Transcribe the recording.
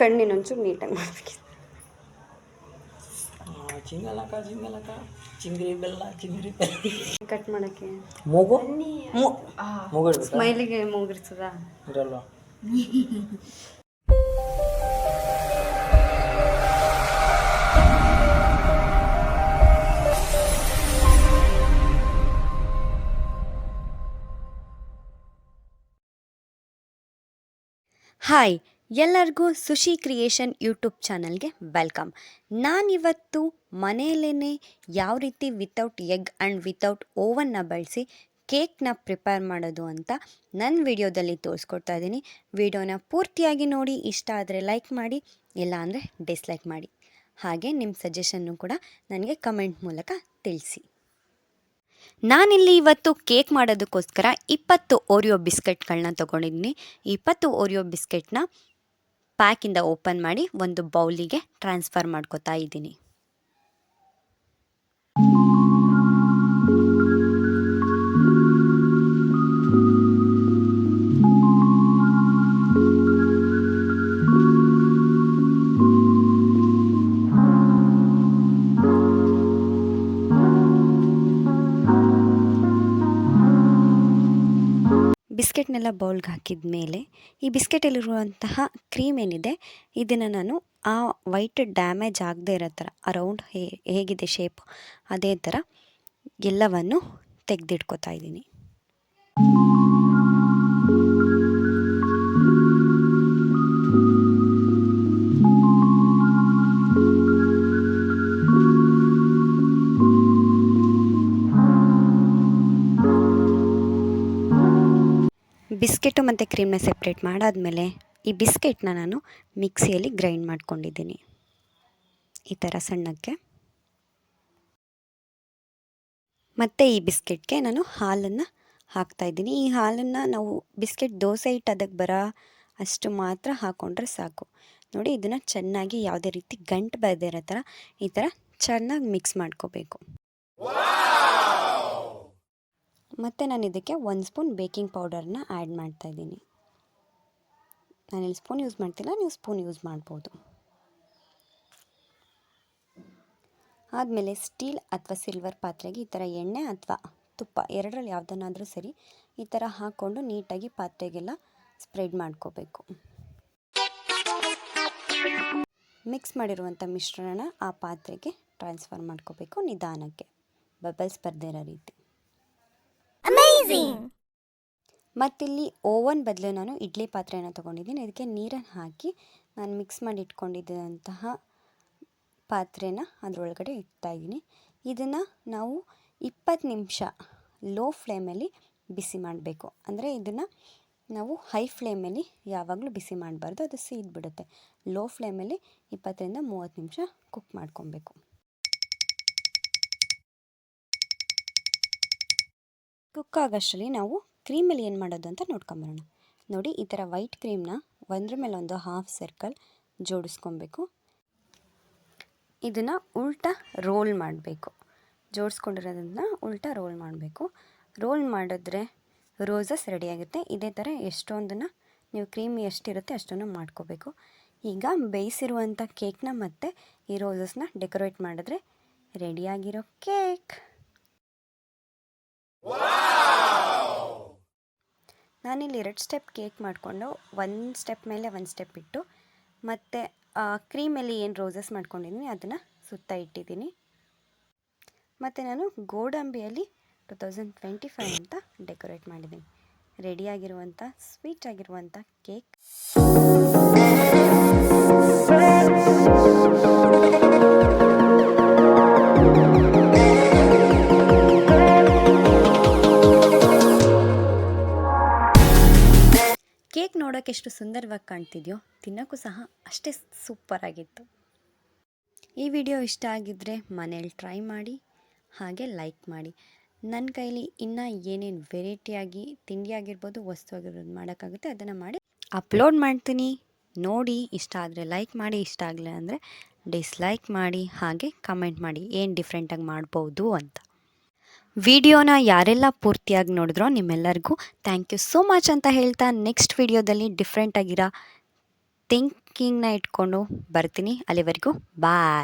ಕಣ್ಣಿನೊಂಚೂರು ನೀಟಾಗಿ ಮಾಡಬೇಕಿತ್ತು ಚಿಂಗಲಕ ಚಿಂಗಲಕ ಚಿಂಗ್ರಿ ಬೆಲ್ಲ ಚಿಂಗ್ರಿ ಬೆಲ್ಲ. ಕಟ್ ಮಾಡೋಕ್ಕೆ. ಮೂಗು? ಮೂಗು ಸ್ಮೈಲಿಗೆ ಮೂಗಿರ್ತದ ಇರಲ್ವ? ಹಾಯ್ ಎಲ್ಲರಿಗೂ ಸುಶಿ ಕ್ರಿಯೇಷನ್ ಯೂಟ್ಯೂಬ್ ಚಾನಲ್ಗೆ ವೆಲ್ಕಮ್. ನಾನಿವತ್ತು ಮನೆಯಲ್ಲೇ ಯಾವ ರೀತಿ ವಿತೌಟ್ ಎಗ್ ಆ್ಯಂಡ್ ವಿತೌಟ್ ಓವನ್ನ ಬಳಸಿ ಕೇಕ್ನ ಪ್ರಿಪೇರ್ ಮಾಡೋದು ಅಂತ ನನ್ನ ವಿಡಿಯೋದಲ್ಲಿ ತೋರಿಸ್ಕೊಡ್ತಾ ಇದ್ದೀನಿ. ವಿಡಿಯೋನ ಪೂರ್ತಿಯಾಗಿ ನೋಡಿ, ಇಷ್ಟ ಆದರೆ ಲೈಕ್ ಮಾಡಿ, ಇಲ್ಲ ಅಂದರೆ ಡಿಸ್ಲೈಕ್ ಮಾಡಿ. ಹಾಗೆ ನಿಮ್ಮ ಸಜೆಷನ್ನು ಕೂಡ ನನಗೆ ಕಮೆಂಟ್ ಮೂಲಕ ತಿಳಿಸಿ. ನಾನಿಲ್ಲಿ ಇವತ್ತು ಕೇಕ್ ಮಾಡೋದಕ್ಕೋಸ್ಕರ ಇಪ್ಪತ್ತು ಓರಿಯೋ ಬಿಸ್ಕೆಟ್ಗಳನ್ನ ತೊಗೊಂಡಿದ್ದೀನಿ. ಇಪ್ಪತ್ತು ಓರಿಯೋ ಬಿಸ್ಕೆಟ್ನ ಪ್ಯಾಕಿಂದ ಓಪನ್ ಮಾಡಿ ಒಂದು ಬೌಲಿಗೆ ಟ್ರಾನ್ಸ್ಫರ್ ಮಾಡ್ಕೋತಾ ಇದ್ದೀನಿ. ಬಿಸ್ಕೆಟ್ನೆಲ್ಲ ಬೌಲ್ಗೆ ಹಾಕಿದ ಮೇಲೆ ಈ ಬಿಸ್ಕೆಟಲ್ಲಿರುವಂತಹ ಕ್ರೀಮ್ ಏನಿದೆ, ಇದನ್ನು ನಾನು ಆ ವೈಟ್ ಡ್ಯಾಮೇಜ್ ಆಗದೆ ಇರೋ ಥರ, ಅರೌಂಡ್ ಹೇಗಿದೆ ಶೇಪ್, ಅದೇ ಥರ ಎಲ್ಲವನ್ನು ತೆಗೆದಿಟ್ಕೋತಾ ಇದ್ದೀನಿ. ಬಿಸ್ಕೆಟು ಮತ್ತು ಕ್ರೀಮ್ನ ಸೆಪ್ರೇಟ್ ಮಾಡಾದಮೇಲೆ ಈ ಬಿಸ್ಕೆಟ್ನ ನಾನು ಮಿಕ್ಸಿಯಲ್ಲಿ ಗ್ರೈಂಡ್ ಮಾಡ್ಕೊಂಡಿದ್ದೀನಿ. ಈ ಥರ ಸಣ್ಣಕ್ಕೆ. ಮತ್ತು ಈ ಬಿಸ್ಕೆಟ್ಗೆ ನಾನು ಹಾಲನ್ನು ಹಾಕ್ತಾಯಿದ್ದೀನಿ ಈ ಹಾಲನ್ನು ನಾವು ಬಿಸ್ಕೆಟ್ ದೋಸೆ ಹಿಟ್ಟು ಅದಕ್ಕೆ ಬರೋ ಅಷ್ಟು ಮಾತ್ರ ಹಾಕ್ಕೊಂಡ್ರೆ ಸಾಕು. ನೋಡಿ, ಇದನ್ನು ಚೆನ್ನಾಗಿ ಯಾವುದೇ ರೀತಿ ಗಂಟು ಬರದೇ ಇರೋ ಥರ ಈ ಥರ ಚೆನ್ನಾಗಿ ಮಿಕ್ಸ್ ಮಾಡ್ಕೋಬೇಕು. ಮತ್ತು ನಾನು ಇದಕ್ಕೆ ಒಂದು ಸ್ಪೂನ್ ಬೇಕಿಂಗ್ ಪೌಡರ್ನ ಆ್ಯಡ್ ಮಾಡ್ತಾಯಿದ್ದೀನಿ ನಾನಿಲ್ಲಿ ಸ್ಪೂನ್ ಯೂಸ್ ಮಾಡ್ತಿಲ್ಲ, ನೀವು ಸ್ಪೂನ್ ಯೂಸ್ ಮಾಡ್ಬೋದು. ಆದಮೇಲೆ ಸ್ಟೀಲ್ ಅಥವಾ ಸಿಲ್ವರ್ ಪಾತ್ರೆಗೆ ಈ ಥರ ಎಣ್ಣೆ ಅಥವಾ ತುಪ್ಪ ಎರಡರಲ್ಲಿ ಯಾವುದನ್ನಾದರೂ ಸರಿ ಈ ಥರ ಹಾಕ್ಕೊಂಡು ನೀಟಾಗಿ ಪಾತ್ರೆಗೆಲ್ಲ ಸ್ಪ್ರೆಡ್ ಮಾಡ್ಕೋಬೇಕು. ಮಿಕ್ಸ್ ಮಾಡಿರುವಂಥ ಮಿಶ್ರಣನ ಆ ಪಾತ್ರೆಗೆ ಟ್ರಾನ್ಸ್ಫರ್ ಮಾಡ್ಕೋಬೇಕು ನಿಧಾನಕ್ಕೆ. ಬಬಲ್ಸ್ ಬರ್ದಿರೋ ಇರೋ ರೀತಿ ಮತ್ತಿಲ್ಲಿ ಓವನ್ ಬದಲು ನಾನು ಇಡ್ಲಿ ಪಾತ್ರೆಯನ್ನು ತೊಗೊಂಡಿದ್ದೀನಿ. ಇದಕ್ಕೆ ನೀರನ್ನು ಹಾಕಿ ನಾನು ಮಿಕ್ಸ್ ಮಾಡಿ ಇಟ್ಕೊಂಡಿದ್ದಂತಹ ಪಾತ್ರೆನ ಅದರೊಳಗಡೆ ಇಡ್ತಾಯಿದ್ದೀನಿ. ಇದನ್ನು ನಾವು ಇಪ್ಪತ್ತು ನಿಮಿಷ ಲೋ ಫ್ಲೇಮಲ್ಲಿ ಬಿಸಿ ಮಾಡಬೇಕು. ಅಂದರೆ ಇದನ್ನು ನಾವು ಹೈ ಫ್ಲೇಮಲ್ಲಿ ಯಾವಾಗಲೂ ಬಿಸಿ ಮಾಡಬಾರ್ದು, ಅದು ಸೀದ್ಬಿಡುತ್ತೆ. ಲೋ ಫ್ಲೇಮಲ್ಲಿ ಇಪ್ಪತ್ತರಿಂದ ಮೂವತ್ತು ನಿಮಿಷ ಕುಕ್ ಮಾಡ್ಕೊಬೇಕು. ಕುಕ್ ಆಗೋಷ್ಟರಲ್ಲಿ ನಾವು ಕ್ರೀಮಲ್ಲಿ ಏನು ಮಾಡೋದು ಅಂತ ನೋಡ್ಕೊಂಬರೋಣ. ನೋಡಿ, ಈ ಥರ ವೈಟ್ ಕ್ರೀಮ್ನ ಒಂದ್ರ ಮೇಲೆ ಒಂದು ಹಾಫ್ ಸರ್ಕಲ್ ಜೋಡಿಸ್ಕೊಬೇಕು. ಇದನ್ನು ಉಲ್ಟಾ ರೋಲ್ ಮಾಡಬೇಕು. ಜೋಡಿಸ್ಕೊಂಡಿರೋದನ್ನ ಉಲ್ಟ ರೋಲ್ ಮಾಡಬೇಕು. ರೋಲ್ ಮಾಡಿದ್ರೆ ರೋಸಸ್ ರೆಡಿಯಾಗುತ್ತೆ ಇದೇ ಥರ ಎಷ್ಟೊಂದನ್ನು ನೀವು ಕ್ರೀಮ್ ಎಷ್ಟಿರುತ್ತೆ ಅಷ್ಟನ್ನು ಮಾಡ್ಕೋಬೇಕು. ಈಗ ಬೇಯಿಸಿರುವಂಥ ಕೇಕ್ನ ಮತ್ತು ಈ ರೋಸಸ್ನ ಡೆಕೋರೇಟ್ ಮಾಡಿದ್ರೆ ರೆಡಿಯಾಗಿರೋ ಕೇಕ್ ನಾನಿಲ್ಲಿ ಎರಡು ಸ್ಟೆಪ್ ಕೇಕ್ ಮಾಡಿಕೊಂಡು ಒಂದು ಸ್ಟೆಪ್ ಮೇಲೆ ಒಂದು ಸ್ಟೆಪ್ ಇಟ್ಟು ಮತ್ತು ಕ್ರೀಮಲ್ಲಿ ಏನು ರೋಸಸ್ ಮಾಡ್ಕೊಂಡಿದ್ದೀನಿ ಅದನ್ನು ಸುತ್ತ ಇಟ್ಟಿದ್ದೀನಿ. ಮತ್ತು ನಾನು ಗೋಡಂಬಿಯಲ್ಲಿ ಟು ತೌಸಂಡ್ ಟ್ವೆಂಟಿ ಫೈವ್ ಅಂತ ಡೆಕೋರೇಟ್ ಮಾಡಿದ್ದೀನಿ. ರೆಡಿಯಾಗಿರುವಂಥ ಸ್ವೀಟ್ ಆಗಿರುವಂಥ ಕೇಕ್ ಕೇಕ್ ನೋಡೋಕೆ ಎಷ್ಟು ಸುಂದರವಾಗಿ ಕಾಣ್ತಿದೆಯೋ, ತಿನ್ನೋಕ್ಕೂ ಸಹ ಅಷ್ಟೇ ಸೂಪರಾಗಿತ್ತು ಈ ವಿಡಿಯೋ ಇಷ್ಟ ಆಗಿದ್ದರೆ ಮನೇಲಿ ಟ್ರೈ ಮಾಡಿ, ಹಾಗೆ ಲೈಕ್ ಮಾಡಿ. ನನ್ನ ಕೈಲಿ ಇನ್ನೂ ಏನೇನು ವೆರೈಟಿಯಾಗಿ ತಿಂಡಿ ಆಗಿರ್ಬೋದು, ವಸ್ತು ಆಗಿರ್ಬೋದು ಮಾಡೋಕ್ಕಾಗುತ್ತೆ, ಅದನ್ನು ಮಾಡಿ ಅಪ್ಲೋಡ್ ಮಾಡ್ತೀನಿ. ನೋಡಿ, ಇಷ್ಟ ಆದರೆ ಲೈಕ್ ಮಾಡಿ, ಇಷ್ಟ ಆಗಲಿಲ್ಲ ಅಂದರೆ ಡಿಸ್ಲೈಕ್ ಮಾಡಿ, ಹಾಗೆ ಕಮೆಂಟ್ ಮಾಡಿ. ಏನು ಡಿಫ್ರೆಂಟಾಗಿ ಮಾಡ್ಬೋದು ಅಂತ. ವಿಡಿಯೋನ ಯಾರೆಲ್ಲ ಪೂರ್ತಿಯಾಗಿ ನೋಡಿದ್ರೋ ನಿಮ್ಮೆಲ್ಲರಿಗೂ ಥ್ಯಾಂಕ್ ಯು ಸೋ ಮಚ್ ಅಂತ ಹೇಳ್ತಾ ನೆಕ್ಸ್ಟ್ ವಿಡಿಯೋದಲ್ಲಿ ಡಿಫ್ರೆಂಟಾಗಿರೋ ಥಿಂಕಿಂಗ್ನ ಇಟ್ಕೊಂಡು ಬರ್ತೀನಿ. ಅಲ್ಲಿವರೆಗೂ ಬಾಯ್